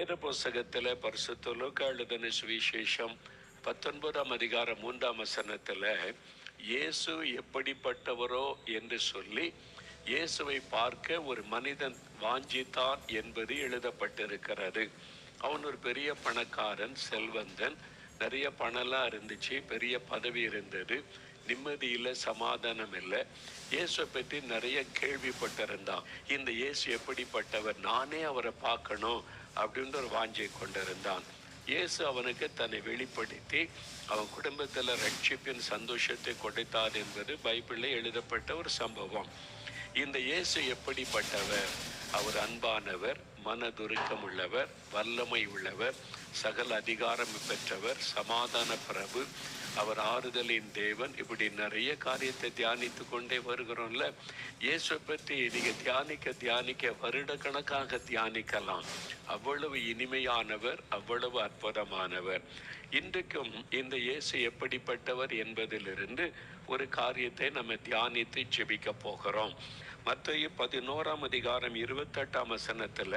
வேத புஸ்தகத்தில் பரிசுத்த லூக்கா எழுதின சுவிசேஷம் பத்தொன்பதாம் அதிகாரம் மூன்றாம் வசனத்தில் இயேசு எப்படிப்பட்டவரோ? என்று சொல்லி இயேசுவை பார்க்க ஒரு மனிதன் வாஞ்சித்தான் என்பது எழுதப்பட்டிருக்கிறது. அவன் ஒரு பெரிய பணக்காரன் செல்வந்தன். நிறைய பணம்லாம் இருந்துச்சு பெரிய பதவி இருந்தது. நிம்மதி இல்லை சமாதானம் இல்லை. இயேசுவை பற்றி நிறைய கேள்விப்பட்டிருந்தான். இந்த இயேசு எப்படிப்பட்டவர்? நானே அவரை பார்க்கணும். அப்படின்ற ஒரு வாஞ்சை கொண்டிருந்தான். இயேசு அவனுக்கு தன்னை வெளிப்படுத்தி அவன் குடும்பத்தில் ரட்சிப்பின் சந்தோஷத்தை கொடுத்தார் என்பது பைபிளில் எழுதப்பட்ட ஒரு சம்பவம். இந்த இயேசு எப்படிப்பட்டவர்? அவர் அன்பானவர் மனதுருக்கம் உள்ளவர் வல்லமை உள்ளவர் சகல அதிகாரம் பெற்றவர் சமாதான பிரபு. அவர் ஆறுதலின் தேவன். இப்படி நிறைய காரியத்தை தியானித்து கொண்டே வருகிறோம்ல. இயேசுவை பற்றி நீங்கள் தியானிக்க தியானிக்க வருடக்கணக்காக தியானிக்கலாம். அவ்வளவு இனிமையானவர் அவ்வளவு அற்புதமானவர். இன்றைக்கும் இந்த இயேசு எப்படிப்பட்டவர் என்பதிலிருந்து ஒரு காரியத்தை நம்ம தியானித்து செபிக்க போகிறோம். மத்திய பதினோராம் அதிகாரம் இருபத்தெட்டாம் வசனத்துல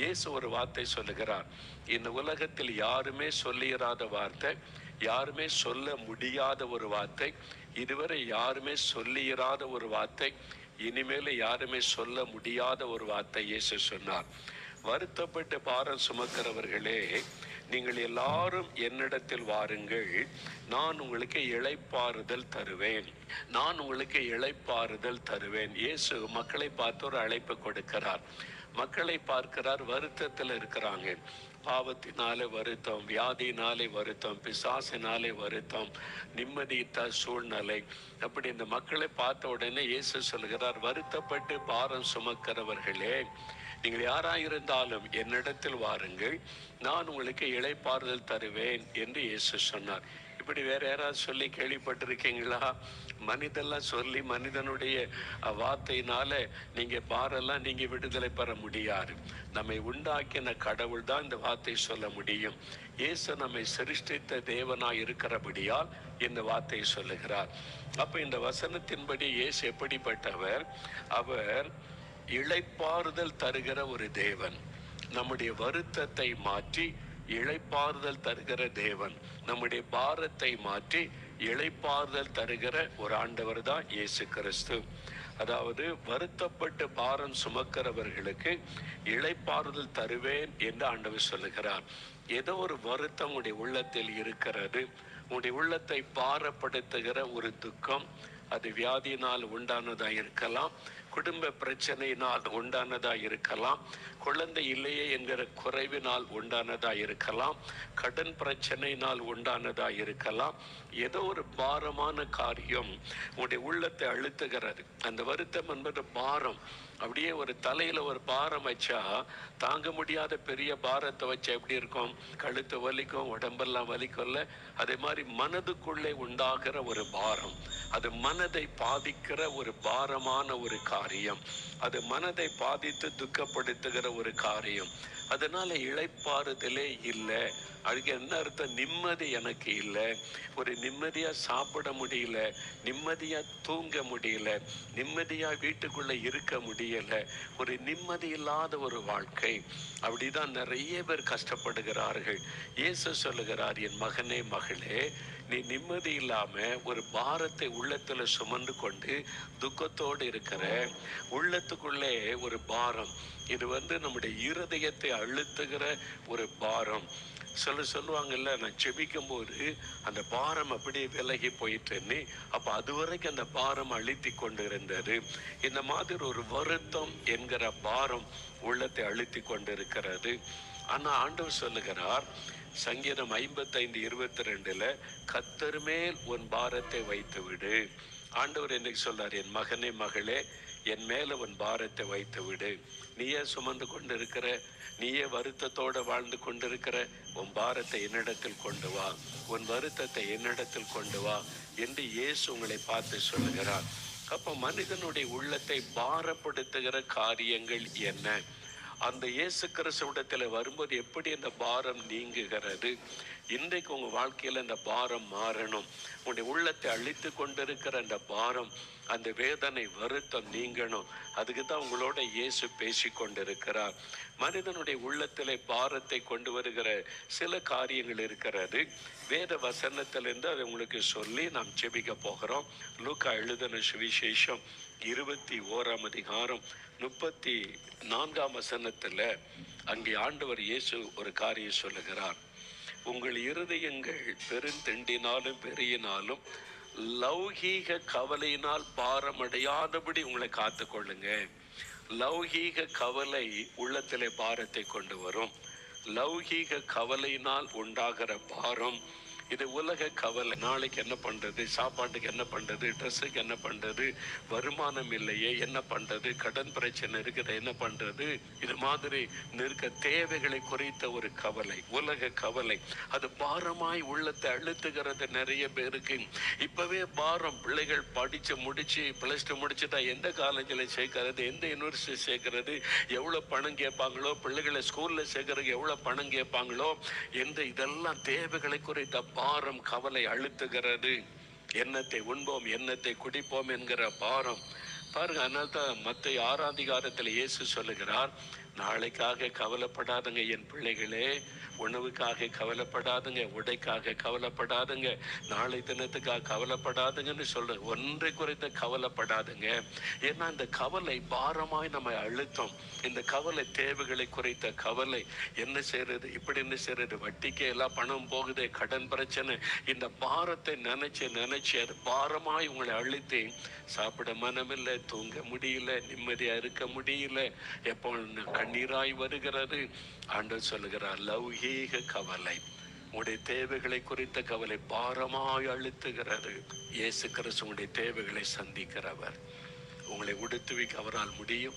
இயேசு ஒரு வார்த்தை சொல்லுகிறார். இந்த உலகத்தில் யாருமே சொல்லிடாத வார்த்தை யாருமே சொல்ல முடியாத ஒரு வார்த்தை இதுவரை யாருமே சொல்லிடாத ஒரு வார்த்தை இனிமேல் யாருமே சொல்ல முடியாத ஒரு வார்த்தை இயேசு சொன்னார். வருத்தப்பட்டு பாரம் சுமக்கிறவர்களே நீங்கள் எல்லாரும் என்னிடத்தில் வாருங்கள். நான் உங்களுக்கு இழைப்பாறுதல் தருவேன். நான் உங்களுக்கு இழைப்பாறுதல் தருவேன். இயேசு மக்களை பார்த்து ஒரு அழைப்பு கொடுக்கிறார். மக்களை பார்க்கிறார் வருத்தத்தில் இருக்கிறாங்க. பாவத்தினாலே வருத்தம் வியாதினாலே வருத்தம் பிசாசினாலே வருத்தம் நிம்மதியிட்ட சூழ்நிலை. அப்படி இந்த மக்களை பார்த்த உடனே இயேசு சொல்கிறார் வருத்தப்பட்டு பாரம் சுமக்கிறவர்களே நீங்கள் யாராயிருந்தாலும் என்னிடத்தில் வாருங்கள். நான் உங்களுக்கு இழைப்பாறுதல் தருவேன் என்று இயேசு சொன்னார். இப்படி வேற யாராவது சொல்லி கேள்விப்பட்டிருக்கீங்களா? மனிதெல்லாம் சொல்லி மனிதனுடைய வார்த்தையினால நீங்க பாரெல்லாம் நீங்க விடுதலை பெற முடியாது. நம்மை உண்டாக்கின கடவுள் தான் இந்த வார்த்தை சொல்ல முடியும். இயேசு நம்மை சிருஷ்டித்த தேவனாய் இருக்கிறபடியால் இந்த வார்த்தை சொல்லுகிறார். அப்ப இந்த வசனத்தின்படி இயேசு எப்படிப்பட்டவர்? அவர் இழைப்பாறுதல் தருகிற ஒரு தேவன். நம்முடைய வருத்தத்தை மாற்றி இழைப்பாறுதல் தருகிற தேவன். நம்முடைய பாரத்தை மாற்றி இழைப்பாறுதல் தருகிற ஒரு ஆண்டவர் தான் இயேசு கிறிஸ்து. அதாவது வருத்தப்பட்டு பாரம் சுமக்கிறவர்களுக்கு இழைப்பாறுதல் தருவேன் என்று ஆண்டவர் சொல்லுகிறார். ஏதோ ஒரு வருத்தம் உடைய உள்ளத்தில் இருக்கிறது. உடைய உள்ளத்தை பாரப்படுத்துகிற ஒரு துக்கம் அது வியாதியினால் உண்டானதாக இருக்கலாம். குடும்ப பிரச்சனையினால் உண்டானதா இருக்கலாம். குழந்தை இல்லையே என்கிற குறைவினால் உண்டானதா இருக்கலாம். கடன் பிரச்சனையினால் உண்டானதா இருக்கலாம். ஏதோ ஒரு பாரமான காரியம் உங்களுடைய உள்ளத்தை அழுத்துகிறது. அந்த வருத்தம் என்பது பாரம். அப்படியே ஒரு தலையில ஒரு பாரம் வச்சா தாங்க முடியாத பெரிய பாரத்தை வச்சா எப்படி இருக்கும்? கழுத்து வலிக்கும் உடம்பெல்லாம் வலிக்கும்ல? அதே மாதிரி மனதுக்குள்ளே உண்டாகிற ஒரு பாரம். அது மனதை பாதிக்கிற ஒரு பாரமான ஒரு காரியம். அது மனதை பாதித்து துக்கப்படுத்துகிற ஒரு காரியம். அதனால இளைப்பாறுதலே இல்லை. அதுக்கு என்ன அர்த்தம்? நிம்மதி எனக்கு இல்லை. ஒரு நிம்மதியாக சாப்பிட முடியல நிம்மதியாக தூங்க முடியல நிம்மதியாக வீட்டுக்குள்ளே இருக்க முடியலை ஒரு நிம்மதி இல்லாத ஒரு வாழ்க்கை. அப்படிதான் நிறைய பேர் கஷ்டப்படுகிறார்கள். இயேசு சொல்லுகிறார் என் மகனே மகளே நீ நிம்மதி இல்லாம ஒரு பாரத்தை உள்ளத்துல சுமந்து கொண்டு துக்கத்தோடு இருக்கிற உள்ளத்துக்குள்ளே ஒரு பாரம். இது வந்து நம்முடைய இருதயத்தை அழுத்துகிற ஒரு பாரம். சொல்ல சொல்லுவாங்கல்ல நான் செபிக்கும் போது அந்த பாரம் அப்படியே விலகி போயிட்டேன்னு அப்போ அது வரைக்கும் அந்த பாரம் அழுத்தி கொண்டு இருந்தது இந்த மாதிரி ஒரு வருத்தம் என்கிற பாரம் உள்ளத்தை அழுத்தி கொண்டு இருக்கிறது ஆனால் ஆண்டவர் சொல்லுகிறார் சங்கீதம் ஐம்பத்தைந்து இருபத்தி ரெண்டுல கத்தர் மேல் உன் பாரத்தை வைத்து விடு ஆண்டவர் என்னைக்கு சொல்றார் என் மகனே மகளே என் மேல உன் பாரத்தை வைத்து விடு நீயே சுமந்து கொண்டு இருக்கிற நீயே வருத்தத்தோட வாழ்ந்து கொண்டிருக்கிற உன் பாரத்தை என்னிடத்தில் கொண்டு வா. உன் வருத்தத்தை என்னிடத்தில் கொண்டு வா என்று இயேசு உங்களை பார்த்து சொல்லுகிறார். அப்போ மனிதனுடைய உள்ளத்தை பாரப்படுத்துகிற காரியங்கள் என்ன? அந்த இயேசு கிறிஸ்துவிடத்தில் வரும்போது எப்படி அந்த பாரம் நீங்குகிறது? இன்றைக்கு உங்கள் வாழ்க்கையில் அந்த பாரம் மாறணும். உங்களுடைய உள்ளத்தை அழித்து கொண்டிருக்கிற அந்த பாரம் அந்த வேதனை வருத்தம் நீங்கணும். அதுக்கு தான் உங்களோட இயேசு பேசி கொண்டிருக்கிறார். மனிதனுடைய உள்ளத்தில் பாரத்தை கொண்டு வருகிற சில காரியங்கள் இருக்கிறது. வேத வசனத்திலிருந்து அதை உங்களுக்கு சொல்லி நாம் செபிக்க போகிறோம். லூக்கா எழுதின சுவிசேஷம் இருபத்தி ஓராம் அதிகாரம் முப்பத்தி நான்காம் வசனத்தில் அங்கே ஆண்டவர் இயேசு ஒரு காரியம் சொல்லுகிறார். உங்கள் இருதயங்கள் பெருந்தெண்டினாலும் பெரியினாலும் லௌகீக கவலையினால் பாரமடையாதபடி உங்களை காத்துக்கொள்ளுங்க. லௌகீக கவலை உள்ளத்திலே பாரத்தை கொண்டு வரும். லௌகீக கவலையினால் உண்டாகிற பாரம் இது உலக கவலை. நாளைக்கு என்ன பண்றது? சாப்பாட்டுக்கு என்ன பண்றது? ட்ரெஸ்ஸுக்கு என்ன பண்றது? வருமானம் இல்லையே என்ன பண்றது? கடன் பிரச்சனை இருக்கிற என்ன பண்றது? இது மாதிரி நிற்க தேவைகளை குறித்த ஒரு கவலை உலக கவலை. அது பாரமாய் உள்ளத்தை அழுத்துகிறது நிறைய பேருக்கு. இப்பவே பாரம் பிள்ளைகள் படிச்சு முடிச்சு பிளஸ் டூ முடிச்சுட்டா எந்த காலேஜில் சேர்க்கறது? எந்த யூனிவர்சிட்டி சேர்க்கறது? எவ்வளோ பணம் கேட்பாங்களோ? பிள்ளைகளை ஸ்கூலில் சேர்க்கறதுக்கு எவ்வளோ பணம் கேட்பாங்களோ? எந்த இதெல்லாம் தேவைகளை குறைத்த பாரம் கவலை அழுத்துகிறது. எண்ணத்தை உண்போம் எண்ணத்தை குடிப்போம் என்கிற பாரம். பாருங்க அதனால தான் மற்ற ஆறாதிகாரத்தில் இயேசு சொல்லுகிறார் நாளைக்காக கவலைப்படாதங்க என் பிள்ளைகளே உணவுக்காக கவலைப்படாதுங்க உடைக்காக கவலைப்படாதுங்க நாளை தினத்துக்காக கவலைப்படாதுங்கன்னு சொல்ற ஒன்றை குறைத்த கவலைப்படாதுங்க. ஏன்னா இந்த கவலை பாரமாய் நம்ம அழுத்தம் இந்த கவலை தேவைகளை குறைத்த கவலை என்ன செய்யறது இப்படி என்ன செய்யறது வட்டிக்கு எல்லாம் பணம் போகுது கடன் பிரச்சனை இந்த பாரத்தை நினைச்சு நினைச்சு அது பாரமாய் உங்களை அழுத்தி சாப்பிட மனமில்லை தூங்க முடியல நிம்மதியா இருக்க முடியல எப்போ கண்ணீராய் வருகிறது ஆண்டவர் சொல்லுகிறார் லௌகீக கவலை. உடைய தேவைகளை குறித்த கவலை பாரமாய் அழுத்துகிறது. இயேசு கிறிஸ்து உங்களுடைய தேவைகளை சந்திக்கிறவர். உங்களை உடுத்துவிக்க அவரால் முடியும்.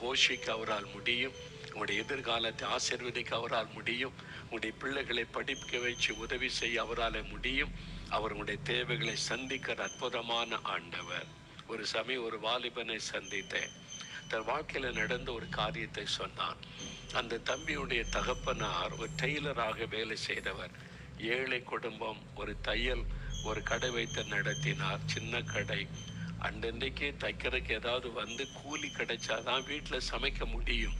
போஷிக்க அவரால் முடியும். உங்களுடைய எதிர்காலத்தை ஆசிர்வதிக்க அவரால் முடியும். உங்களுடைய பிள்ளைகளை படிக்க வச்சு உதவி செய்ய அவரால் முடியும். அவர் உங்களுடைய தேவைகளை சந்திக்கிற அற்புதமான ஆண்டவர். ஒரு சமயம் ஒரு வாலிபனை சந்தித்தேன். தன் வாழ்க்கையில் நடந்த ஒரு காரியத்தை சொன்னான். அந்த தம்பியுடைய தகப்பனார் ஒரு டெய்லராக வேலை செய்தவர். ஏழை குடும்பம் ஒரு தையல் ஒரு கடை வைத்து நடத்தினார். சின்ன கடை. அண்டன்றைக்கு தைக்கிறதுக்கு ஏதாவது வந்து கூலி கிடைச்சாதான் வீட்டில் சமைக்க முடியும்.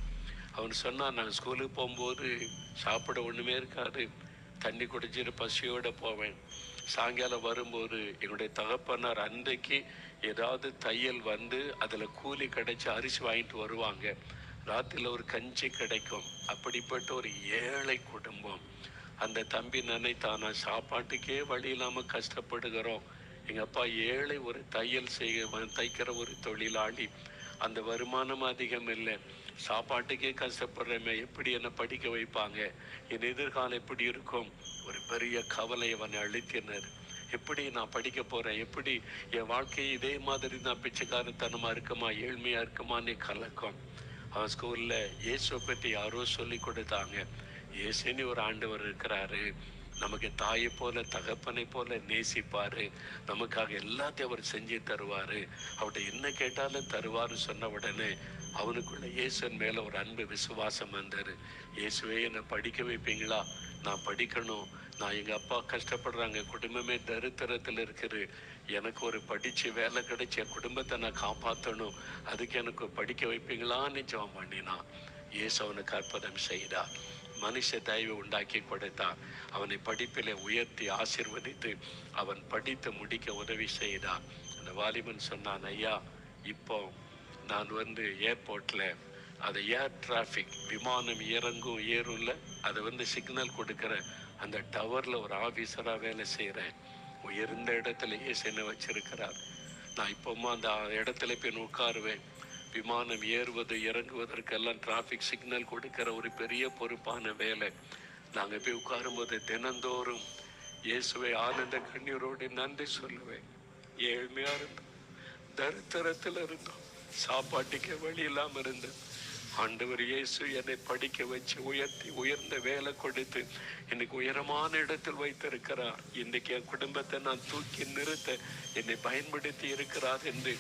அவன் சொன்னான் நான் ஸ்கூலுக்கு போகும்போது சாப்பிட ஒன்றுமே இருக்காது. தண்ணி குடிச்சிட்டு பசியோடு போவேன். சாயங்காலம் வரும்போது என்னுடைய தகப்பனார் அன்றைக்கு ஏதாவது தையல் வந்து அதில் கூலி கிடைச்சி அரிசி வாங்கிட்டு வருவாங்க. ராத்திரியில் ஒரு கஞ்சி கிடைக்கும். அப்படிப்பட்ட ஒரு ஏழை குடும்பம். அந்த தம்பி நினைத்தானா சாப்பாட்டுக்கே வழி இல்லாமல் கஷ்டப்படுகிறோம். எங்கள் அப்பா ஏழை ஒரு தையல் செய்ய தைக்கிற ஒரு தொழிலாளி. அந்த வருமானம் அதிகம் இல்லை. சாப்பாட்டுக்கே கஷ்டப்படுறமே எப்படி என்ன படிக்க வைப்பாங்க? என் எதிர்காலம் எப்படி இருக்கும்? ஒரு பெரிய கவலை அவனை அழுத்தினர் எப்படி நான் படிக்க போறேன்? எப்படி என் வாழ்க்கையை இதே மாதிரி நான் பிச்சைக்காரத்தனமா இருக்குமா ஏழ்மையா இருக்குமான்னு கலக்கம். அவன் ஸ்கூல்ல இயேசுவை பற்றி யாரோ சொல்லி கொடுத்தாங்க. இயேசுன்னு ஒரு ஆண்டவர் இருக்கிறாரு. நமக்கு தாயை போல தகப்பனை போல நேசிப்பார். நமக்காக எல்லாத்தையும் அவர் செஞ்சு தருவார். அவர்கிட்ட என்ன கேட்டாலும் தருவார்னு சொன்ன உடனே அவனுக்குள்ள இயேசுன் மேலே ஒரு அன்பு விசுவாசம் வந்தார் இயேசுவே என்னை படிக்க வைப்பீங்களா? நான் படிக்கணும். நான் எங்கள் அப்பா கஷ்டப்படுறாங்க. குடும்பமே தரித்திரத்தில் இருக்குது. எனக்கு ஒரு படித்து வேலை கிடைச்சி என் குடும்பத்தை நான் காப்பாற்றணும் அதுக்கு எனக்கு படிக்க வைப்பீங்களான்னு ஜெபம் பண்ணினான். இயேசு அவனுக்கு அற்புதம் செய்தார். மனுஷ தயவு உண்டாக்கி கொடுத்தார் அவனை படிப்பில் உயர்த்தி ஆசீர்வதித்து அவன் படித்து முடிக்க உதவி செய்தார் அந்த வாலிபன் சொன்னான் ஐயா இப்போ நான் வந்து ஏர்போர்ட்ல அதை ஏர் டிராஃபிக் விமானம் இறங்கும் ஏறும்ல அதை வந்து சிக்னல் கொடுக்குற அந்த டவரில் ஒரு ஆஃபீஸராக வேலை செய்கிறேன் உயர்ந்த இடத்துலையே சென்று வச்சிருக்கிறார். நான் இப்போமா அந்த இடத்துல போய் உட்காருவேன். விமானம் ஏறுவது இறங்குவதற்கெல்லாம் டிராஃபிக் சிக்னல் கொடுக்கிற ஒரு பெரிய பொறுப்பான வேலை. நாங்கள் போய் உட்காரும்போது தினந்தோறும் இயேசுவை ஆனந்த கண்ணீரோடு நன்றி சொல்லுவேன். ஏழ்மையாக இருந்தோம். தரித்திரத்தில் இருந்தோம் சாப்பாட்டுக்கே வழி இல்லாமல் இருந்தது. ஆண்டவர் இயேசு என்னை படிக்க வச்சு உயர்த்தி உயர்ந்த வேலை கொடுத்து இன்னைக்கு உயரமான இடத்தில் வைத்திருக்கிறார். இன்னைக்கு என் குடும்பத்தை நான் தூக்கி நிறுத்த என்னை பயன்படுத்தி இருக்கிறார் என்று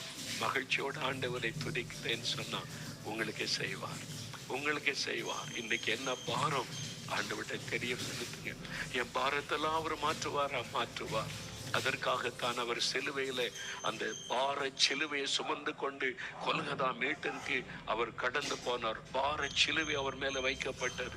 மகிழ்ச்சியோடு ஆண்டவரை துதிக்கிறேன்னு சொன்னால் உங்களுக்கு செய்வார். உங்களுக்கு செய்வார். இன்னைக்கு என்ன பாரம்? ஆண்டவர்கிட்ட தெரிய செலுத்துங்க என் பாரத்தெல்லாம் அவர் மாற்றுவாரா? மாற்றுவார். அதற்காகத்தான் அவர் சிலுவையில் அந்த பார சிலுவையை சுமந்து கொண்டு கொல்கதா மேட்டிற்கு அவர் கடந்து போனார். பார சிலுவை அவர் மேலே வைக்கப்பட்டது.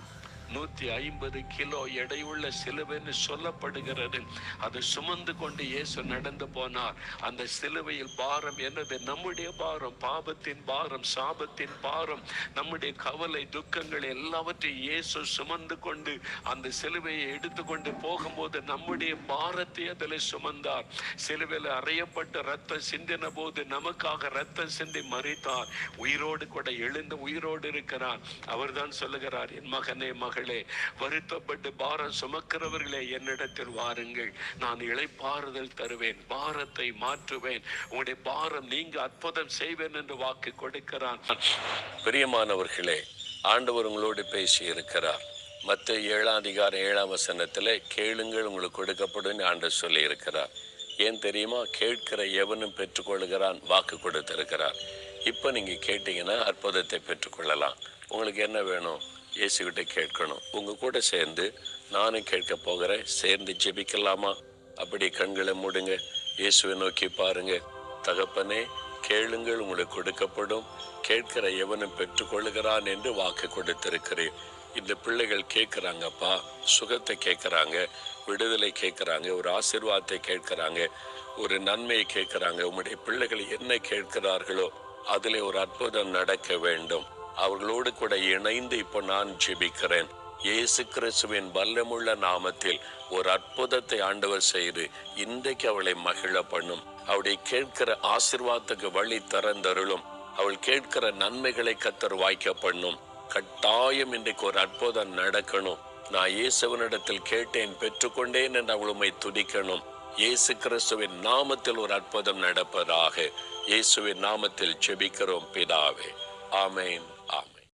நூத்தி ஐம்பது கிலோ எடையுள்ள சிலுவைன்னு சொல்லப்படுகிறது. அதை சுமந்து கொண்டு இயேசு நடந்து போனார். அந்த சிலுவையில் பாரம் என்னது? நம்முடைய பாரம் பாபத்தின் பாரம் சாபத்தின் பாரம். நம்முடைய கவலை துக்கங்கள் எல்லாவற்றையும் இயேசு சுமந்து கொண்டு அந்த சிலுவையை எடுத்துக்கொண்டு போகும்போது நம்முடைய பாரத்தை அதில் சுமந்தார். சிலுவையில் அறையப்பட்ட ரத்தம் சிந்தின போது நமக்காக ரத்தம் சிந்தி மறித்தார் உயிரோடு கூட எழுந்து உயிரோடு இருக்கிறார். அவர்தான் சொல்லுகிறார் என் மகனே மகன் வருத்தப்பட்டு பாரம் சுமக்கிறவர்களே என்னிடத்தில் வாருங்கள். நான் இழைப்பாறுதல் தருவேன் பாரத்தை மாற்றுவேன். உங்களுடைய பாரம் நீங்க அற்புதம் செய்வேன் என்று வாக்கு கொடுக்கிறான். பிரியமானவர்களே ஆண்டவர் உங்களோடு பேசி இருக்கிறார் மற்ற ஏழாம் அதிகாரம் ஏழாம் வசனத்தில் கேளுங்கள் உங்களுக்கு கொடுக்கப்படும் ஆண்டு சொல்லி இருக்கிறார் ஏன் தெரியுமா? கேட்கிற எவனும் பெற்றுக்கொள்கிறான் வாக்கு கொடுத்திருக்கிறார். இப்போ நீங்கள் கேட்டீங்கன்னா அற்புதத்தை பெற்றுக்கொள்ளலாம். உங்களுக்கு என்ன வேணும்? இயேசுகிட்ட கேட்கணும். உங்கள் கூட சேர்ந்து நானும் கேட்க போகிறேன். சேர்ந்து ஜெபிக்கலாமா? அப்படி கண்களை மூடுங்க. இயேசுவை நோக்கி பாருங்க. தகப்பனே கேளுங்கள் உங்களுக்கு கொடுக்கப்படும். கேட்கிற எவனும் பெற்றுக்கொள்கிறான் என்று வாக்கு கொடுத்திருக்கிறேன். இந்த பிள்ளைகள் கேட்குறாங்கப்பா. சுகத்தை கேட்குறாங்க. விடுதலை கேட்குறாங்க. ஒரு ஆசிர்வாதத்தை கேட்குறாங்க. ஒரு நன்மையை கேட்குறாங்க. உங்களுடைய பிள்ளைகள் என்ன கேட்கிறார்களோ அதில் ஒரு அற்புதம் நடக்க வேண்டும். அவர்களோடு கூட இணைந்து இப்போ நான் ஜெபிக்கிறேன். இயேசு கிறிஸ்துவின் வல்லமுள்ள நாமத்தில் ஒரு அற்புதத்தை ஆண்டவர் செய்து இன்றைக்கு அவளை மகிழ பண்ணும். அவளை கேட்கிற ஆசிர்வாதத்துக்கு வழி திறந்தருளும். அவள் கேட்கிற நன்மைகளை கத்தர் வாய்க்க பண்ணும். கட்டாயம் இன்றைக்கு ஒரு அற்புதம் நடக்கணும். நான் இயேசுவனிடத்தில் கேட்டேன் பெற்றுக்கொண்டேன் என்று அவள் உம்மை துதிக்கணும். இயேசு கிறிஸ்துவின் நாமத்தில் ஒரு அற்புதம் நடப்பதாக இயேசுவின் நாமத்தில் ஜெபிக்கிறோம் பிதாவே. ஆமேன்.